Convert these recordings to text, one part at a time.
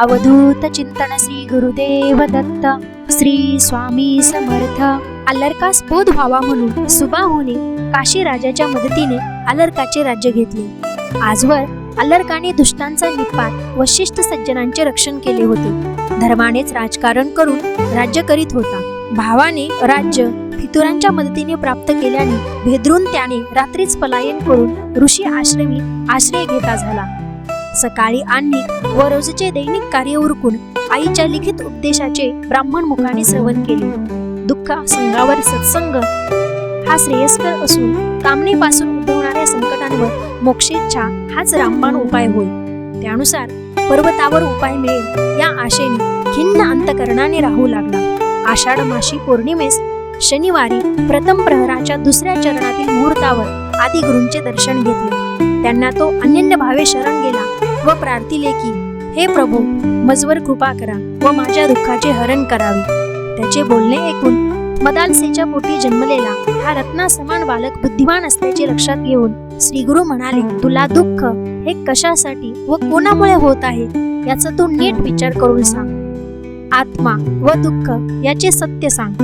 अवधूत चिंतन श्री गुरुदेव दत्त श्री स्वामी समर्थ. अलर्कास बोध व्हावा म्हणून सुबाहूने काशी राजाच्या मदतीने अलर्काचे राज्य घेतले. आजवर अलर्काने दुष्टांचा निपात व शिष्ट सज्जनांचे रक्षण केले होते. धर्मानेच राजकारण करून राज्य करीत होता. भावाने राज्य फितुरांच्या मदतीने प्राप्त केल्याने भेदरून त्याने रात्रीच पलायन करून ऋषी आश्रमी आश्रय घेता झाला. सकाळी आणि व रोजचे दैनिक कार्य उरकून आईच्या लिखित उपदेशाचे ब्राह्मण मुखाने श्रवण केले. दुःख संगावर सत्संग हा श्रेयस्कर असून कामनेपासून उद्भवणाऱ्या संकटांवर मोक्षेच्छा हाच रामबाण उपाय होय. त्यानुसार पर्वतावर उपाय मिळेल या आशेने खिन्न अंतकरणाने राहू लागला. आषाढ माशी पौर्णिमेस शनिवारी प्रथम प्रहराच्या दुसऱ्या चरणातील मुहूर्तावर आदिगुरूंचे दर्शन घेतले. त्यांना तो अनन्य भावे शरण गेला व प्रार्थिले की हे प्रभू मजवर कृपा करा व माझ्या दुःखाचे हरण करावे. त्याचे बोलणे ऐकून मदालसेच्या पोटी जन्मलेला हा रत्ना समान बालक बुद्धिमान असल्याचे लक्षात घेऊन श्री गुरु म्हणाले तुला दुःख हे कशासाठी व कोणामुळे होत आहे याचा तू नीट विचार करून सांग. आत्मा व दुःख याचे सत्य सांग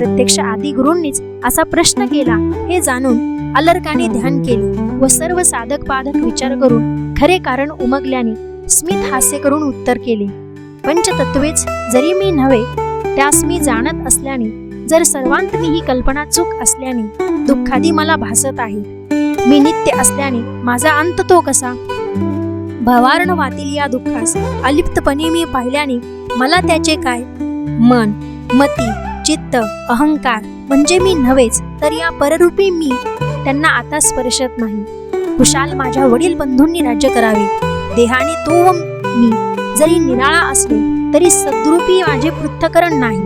प्रत्यक्ष आदी गुरूंनीच असा प्रश्न केला. हे जाणून अलर्काने ध्यान केले व सर्व साधक बाधक विचार करून खरे कारण उमगल्याने स्मित हास्य करून उत्तर केले. पंचतत्वेच जरी मी नव्हे त्यास मी जाणत असल्याने जर सर्वांत मी ही कल्पना चूक असल्याने दुःखादी मला भासत आहे. मी नित्य असल्याने माझा अंत तो कसा? भवार्ण वातील या दुःखास अलिप्तपणे मी पाहिल्याने मला त्याचे काय? मन मती चित्त अहंकार म्हणजे मी नव्हेच तर या पररूपी मी त्यांना आता स्पर्शत नाही. कुशाल माझ्या वडील बंधूंनी राज्य करावे. देहाने तो व मी जरी निराळा असलो तरी सद्रूपी माझे पृथ्थकरण नाही.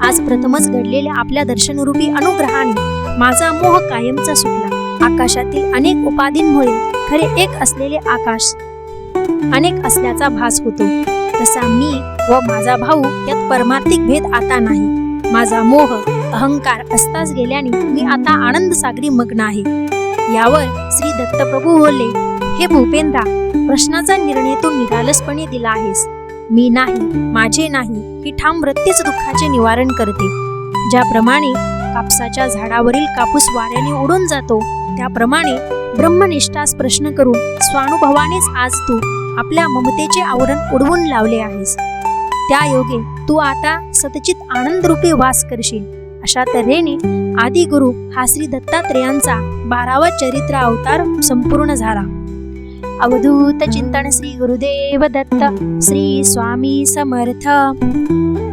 आज प्रथमच घडलेल्या आपल्या दर्शनरूपी अनुग्रहाने माझा मोह कायमचा सुटला. आकाशातील अनेक उपाधींमुळे खरे एक असलेले आकाश अनेक असल्याचा भास होतो. तसा मी व माझा भाऊ यात परमार्थिक भेद आता नाही. माझा मोह अहंकार असताच गेल्याने मी आता आनंद सागरी मग्न आहे. यावर श्री दत्तप्रभू बोलले हे भूपेंद्रा प्रश्नाचा निर्णय तू निरालसपणे दिला आहेस. मी नाही माझे नाही ही ठाम वृत्तीच दुःखाचे निवारण करते. ज्याप्रमाणे कापसाच्या झाडावरील कापूस वाऱ्याने उडून जातो त्याप्रमाणे ब्रह्मनिष्ठास प्रश्न करून स्वानुभवानेच आज तू आपल्या ममतेचे आवरण उडवून लावले आहेस. त्या योगे तू आता सतचित आनंदरूपी वास करशील. अशा तऱ्हेने आदिगुरु हा श्री दत्तात्रेयांचा बारावा चरित्र अवतार संपूर्ण झाला. अवधूत चिंतन श्री गुरुदेव दत्त श्री स्वामी समर्थ.